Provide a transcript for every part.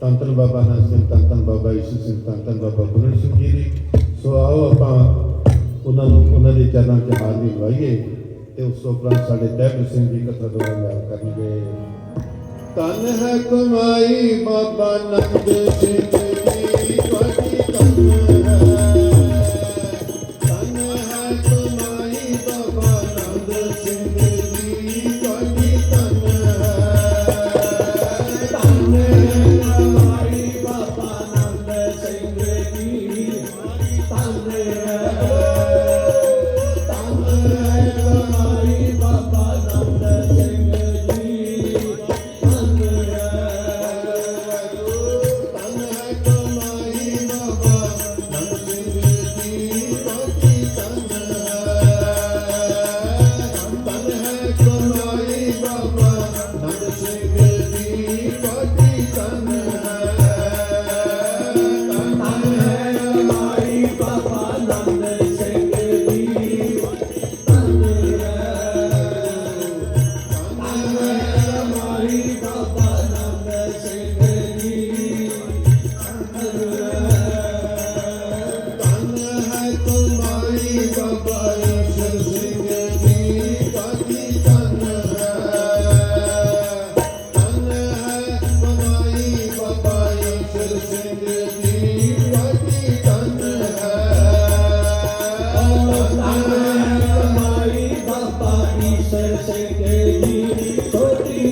ਧੰਨ ਧੰਨ ਬਾਬਾ ਨਾਨਕ ਸਿੰਘ ਧੰਨ ਧੰਨ ਬਾਬਾ ਈਸ਼ਰ ਸਿੰਘ ਧੰਨ ਧੰਨ ਬਾਬਾ ਗੁਰੂ ਸਿੰਘ ਜੀ ਦੀ ਸੋ ਆਓ ਆਪਾਂ ਉਹਨਾਂ ਨੂੰ ਉਹਨਾਂ ਦੇ ਚਰਨਾਂ 'ਚ ਹਾਜ਼ਰੀ ਲਵਾਈਏ ਤੇ ਉਸ ਤੋਂ ਉਪਰੰਤ ਸਾਡੇ ਤਹਿਬਲ ਸਿੰਘ ਜੀ ਕਥਾ ਦੁਆਰਾ ਬਿਆਨ ਕਰਨਗੇ ਤਨ ਹੈ ਕਮਾਈ ਬਾਬਾ ਨੰਦ ਸਿੰਘ ਤਨ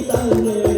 tal vez.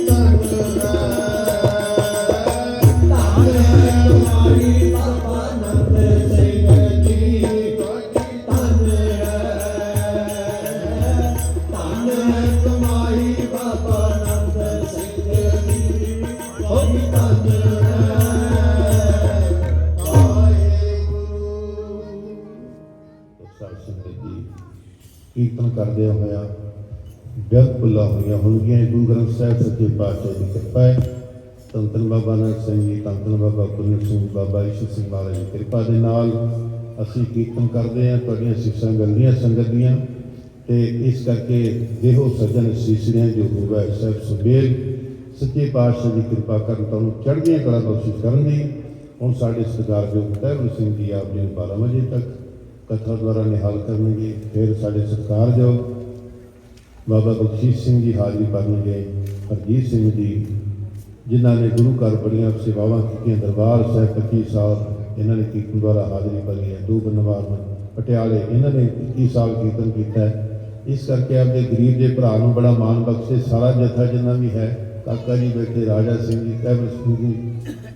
ਸਾਧ ਸੰਗਤ ਜੀ। ਕੀਰਤਨ ਕਰਦੇ ਹੋਇਆ ਬਿਲਕੁਲ ਹੋਈਆਂ ਹੋਣਗੀਆਂ। ਗੁਰੂ ਗ੍ਰੰਥ ਸਾਹਿਬ ਸੱਚੇ ਪਾਤਸ਼ਾਹ ਦੀ ਕਿਰਪਾ ਹੈ। ਧੰਨ ਬਾਬਾ ਨਾਨਕ ਸਿੰਘ ਜੀ ਧੰਨ ਧੰਨ ਬਾਬਾ ਗੁਰੂ ਸਿੰਘ, ਬਾਬਾ ਈਸ਼ਰ ਸਿੰਘ ਮਹਾਰਾਜ ਦੀ ਕਿਰਪਾ ਦੇ ਨਾਲ ਅਸੀਂ ਕੀਰਤਨ ਕਰਦੇ ਹਾਂ। ਤੁਹਾਡੀਆਂ ਸਿੱਖਾਂ ਗੰਦੀਆਂ ਸੰਗਤ ਦੀਆਂ ਤੇ ਇਸ ਕਰਕੇ ਦੇਹੋ ਸੱਜਣ ਸ਼ੀਸ਼ਰਿਆਂ ਜੋ ਹੋਵੇ ਸਾਹਿਬ ਸੁਬੇਲ ਸੱਚੇ ਪਾਤਸ਼ਾਹ ਦੀ ਕਿਰਪਾ ਕਰਨ ਤੁਹਾਨੂੰ ਚੜ੍ਹਦੀਆਂ ਕਲਾ ਬਖਸ਼ਿਸ਼ ਕਰਨ ਦੀ, ਹੁਣ ਸਾਡੇ ਸਰਦਾਰ ਜੋ ਤਹਿਬਲ ਸਿੰਘ ਜੀ ਆਪ ਜੀ ਨੂੰ 12 ਵਜੇ ਤੱਕ ਕਥਾ ਦੁਆਰਾ ਨਿਹਾਲ ਕਰਨਗੇ, ਫਿਰ ਸਾਡੇ ਸਰਕਾਰ ਜੋ ਬਾਬਾ ਬਖਸ਼ੀਸ਼ ਸਿੰਘ ਜੀ ਹਾਜ਼ਰੀ ਭਰਨਗੇ, ਹਰਜੀਤ ਸਿੰਘ ਜੀ, ਜਿਨ੍ਹਾਂ ਨੇ ਗੁਰੂ ਘਰ ਬੜੀਆਂ ਸੇਵਾਵਾਂ ਕੀਤੀਆਂ, ਦਰਬਾਰ ਸਾਹਿਬ 25 ਸਾਲ, ਇਹਨਾਂ ਨੇ ਕੀਰਤਨ ਦੁਆਰਾ ਹਾਜ਼ਰੀ ਭਰੀ ਹੈ। ਦੋ ਬਨਵਾਰ ਪਟਿਆਲੇ, ਇਹਨਾਂ ਨੇ 21 ਸਾਲ ਕੀਰਤਨ ਕੀਤਾ ਇਸ ਕਰਕੇ ਆਪਦੇ ਗਰੀਬ ਦੇ ਭਰਾ ਨੂੰ ਬੜਾ ਮਾਣ ਬਖਸ਼ੇ, ਸਾਰਾ ਜਥਾ ਜਿੰਨਾ ਵੀ ਹੈ, ਕਾਕਾ ਜੀ ਬੈਠੇ, ਰਾਜਾ ਸਿੰਘ ਜੀ, ਕੈਬਲ ਸਿੰਘ ਜੀ,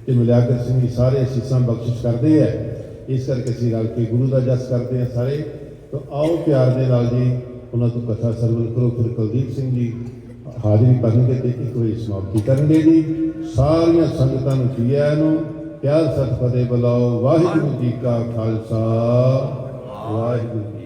ਤੇ ਮਿਲਾਕਰ ਸਿੰਘ ਜੀ, ਸਾਰੇ ਅਸੀਸਾਂ ਬਖਸ਼ਿਸ਼ ਕਰਦੇ ਹੈ। ਇਸ ਕਰਕੇ ਅਸੀਂ ਰਲ ਕੇ ਗੁਰੂ ਦਾ ਜਸ ਕਰਦੇ ਹਾਂ ਸਾਰੇ। ਤਾਂ ਆਓ ਪਿਆਰ ਦੇ ਨਾਲ ਜੀ, ਉਹਨਾਂ ਤੋਂ ਕਥਾ ਸਰਵਨ ਕਰੋ। ਫਿਰ ਕੁਲਦੀਪ ਸਿੰਘ ਜੀ ਹਾਜ਼ਰੀ ਭਰਨਗੇ ਤੇ ਇੱਕ ਵਾਰੀ ਸਮਾਪਤੀ ਕਰਨਗੇ ਜੀ। ਸਾਰੀਆਂ ਸੰਗਤਾਂ ਨੂੰ ਜੀਆ ਨੂੰ ਪਿਆਰ ਸਤਿ ਫਤਿਹ ਬੁਲਾਓ। ਵਾਹਿਗੁਰੂ ਜੀ ਕਾ ਖਾਲਸਾ। ਵਾਹਿਗੁਰੂ ਜੀ